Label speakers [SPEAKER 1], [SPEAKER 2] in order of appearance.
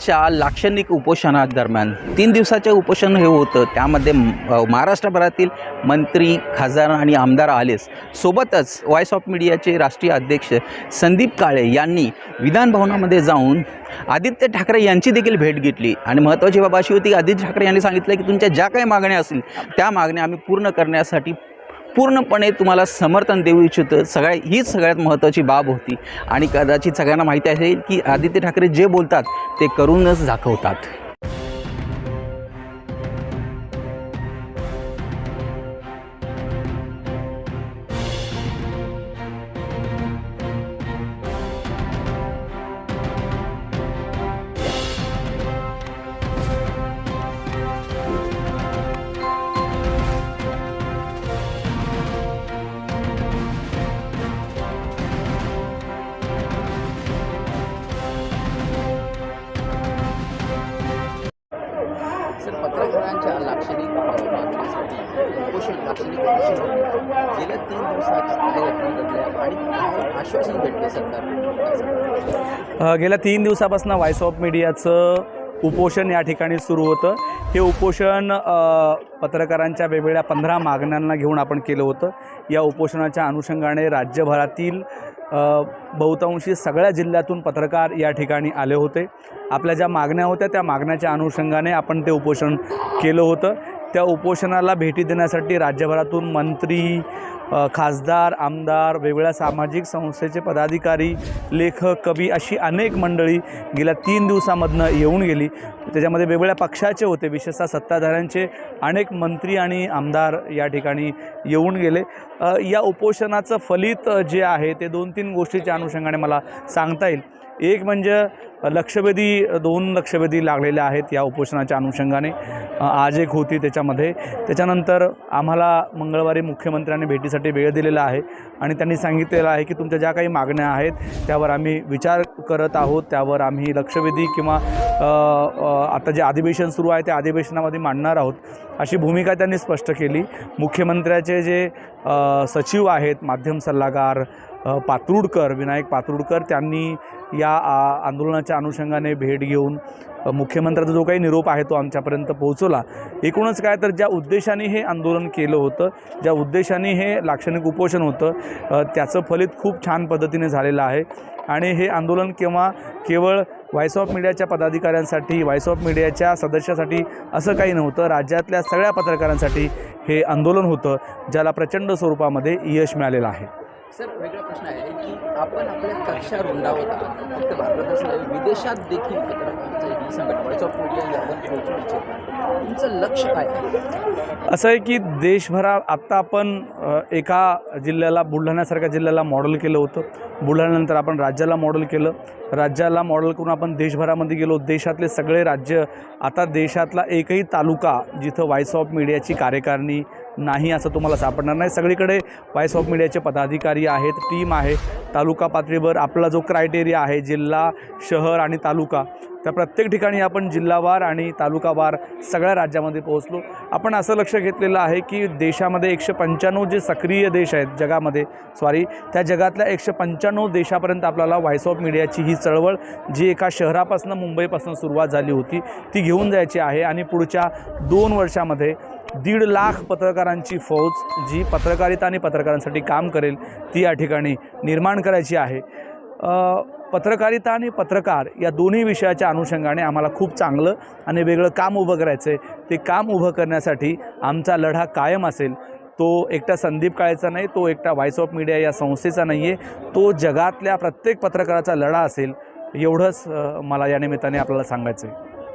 [SPEAKER 1] च्या लाक्षणिक उपोषणादरम्यान तीन दिवसाचे उपोषण हे होतं. त्यामध्ये महाराष्ट्रभरातील मंत्री खासदार आणि आमदार आलेच. सोबतच व्हॉइस ऑफ मीडियाचे राष्ट्रीय अध्यक्ष संदीप काळे यांनी विधानभवनामध्ये जाऊन आदित्य ठाकरे यांची देखील भेट घेतली. आणि महत्त्वाची बाब अशी होती की आदित्य ठाकरे यांनी सांगितलं की तुमच्या ज्या काही मागण्या असतील त्या मागण्या आम्ही पूर्ण करण्यासाठी पूर्णपणे तुम्हाला समर्थन देऊ इच्छितं. सगळ्या हीच सगळ्यात महत्त्वाची बाब होती. आणि कदाचित सगळ्यांना माहिती असेल की आदित्य ठाकरे जे बोलतात ते करूनच दाखवतात. गेल्या तीन दिवसात आणि आश्वासन भेटले सरकार
[SPEAKER 2] गेल्या तीन दिवसापासून व्हॉइस ऑफ मीडियाचं उपोषण या ठिकाणी सुरू होतं. हे उपोषण पत्रकारांच्या वेगवेगळ्या पंधरा मागण्यांना घेऊन आपण केलं होतं. या उपोषणाच्या अनुषंगाने राज्यभरातील बहुतांशी सगळ्या जिल्ह्यातून पत्रकार या ठिकाणी आले होते. आपल्या ज्या मागण्या होत्या त्या मागण्याच्या अनुषंगाने आपण ते उपोषण केलं होतं. त्या उपोषणाला भेटी देण्यासाठी राज्यभरातून मंत्री खासदार आमदार वेगवेगळ्या सामाजिक संस्थेचे पदाधिकारी लेखक कवी अशी अनेक मंडळी गेल्या तीन दिवसामधनं येऊन गेली. त्याच्यामध्ये वेगवेगळ्या पक्षाचे होते विशेषतः सत्ताधाऱ्यांचे अनेक मंत्री आणि आमदार या ठिकाणी येऊन गेले. या उपोषणाचं फलित जे आहे ते दोन तीन गोष्टीच्या अनुषंगाने मला सांगता येईल. एक म्हणजे लक्षवेधी दोन लक्षवेधी लागलेल्या आहेत या उपोषणाच्या अनुषंगाने. आज एक होती त्याच्यामध्ये. त्याच्यानंतर आम्हाला मंगळवारी मुख्यमंत्र्यांनी भेटीसाठी वेळ दिलेला आहे आणि त्यांनी सांगितलेलं आहे की तुमच्या ज्या काही मागण्या आहेत त्यावर आम्ही विचार करत आहोत. त्यावर आम्ही लक्षवेधी किंवा आता जे अधिवेशन सुरू आहे त्या अधिवेशनामध्ये मांडणार आहोत अशी भूमिका त्यांनी स्पष्ट केली. मुख्यमंत्र्याचे जे सचिव आहेत माध्यम सल्लागार अ, विनायक पात्रुडकर त्यांनी या आंदोलनाच्या अनुषंगाने भेट घेऊन मुख्यमंत्र्याचा जो काही निरोप आहे तो आमच्यापर्यंत पोहोचवला. एकूणच काय तर ज्या उद्देशाने हे आंदोलन केलं होतं ज्या उद्देशाने हे लाक्षणिक उपोषण होतं त्याचं फलित खूप छान पद्धतीने झालेलं आहे. आणि हे आंदोलन केव्हा केवळ व्हॉइस ऑफ मीडियाच्या पदाधिकाऱ्यांसाठी व्हॉइस ऑफ मीडियाच्या सदस्यासाठी असं काही नव्हतं राज्यातल्या सगळ्या पत्रकारांसाठी हे आंदोलन होतं ज्याला प्रचंड स्वरूपामध्ये यश मिळालेलं आहे.
[SPEAKER 1] सर वेगळा प्रश्न आहे की आपण आपल्या कक्षा रुंदावत आहात. फक्त भारतातच नाही विदेशात देखील पत्रकारांचं ही संघटना व्हॉइस ऑफ मीडिया ही आपण पोहोचू इच्छिता तुमचं लक्ष काय आहे?
[SPEAKER 2] असं आहे की देशभरा आत्ता आपण एका जिल्ह्याला बुलढाण्यासारख्या जिल्ह्याला मॉडेल केलं होतं. बुलढाण्यानंतर आपण राज्याला मॉडेल केलं. राज्याला मॉडेल करून आपण देशभरामध्ये गेलो. देशातले सगळे राज्य आता देशातला एकही तालुका जिथं व्हॉइस ऑफ मीडियाची कार्यकारिणी नाही असं तुम्हाला सापडणार नाही. सगळीकडे व्हॉइस ऑफ मीडियाचे पदाधिकारी आहेत टीम आहे. तालुका पातळीवर आपला जो क्रायटेरिया आहे जिल्हा शहर आणि तालुका त्या प्रत्येक ठिकाणी आपण जिल्हावार आणि तालुकावार सगळ्या राज्यामध्ये पोहोचलो. आपण असं लक्ष घेतलेलं आहे की देशामध्ये एकशे पंच्याण्णव जे सक्रिय देश आहेत जगामध्ये सॉरी त्या जगातल्या एकशे पंच्याण्णव देशापर्यंत आपल्याला व्हॉइस ऑफ मीडियाची ही चळवळ जी एका शहरापासून मुंबईपासून सुरुवात झाली होती ती घेऊन जायची आहे. आणि पुढच्या दोन वर्षामध्ये दीड लाख पत्रकारांची फौज जी पत्रकारिता आणि पत्रकारांसाठी काम करेल ती या ठिकाणी निर्माण करायची आहे. पत्रकारिता आणि पत्रकार या दोन्ही विषयाच्या अनुषंगाने आम्हाला खूप चांगलं आणि वेगळं काम उभं करायचं आहे ते काम उभं करण्यासाठी आमचा लढा कायम असेल. तो एकटा संदीप काळेचा नाही तो एकटा व्हॉइस ऑफ मीडिया या संस्थेचा नाही आहे तो जगातल्या प्रत्येक पत्रकाराचा लढा असेल एवढंच मला या निमित्ताने आपल्याला सांगायचं आहे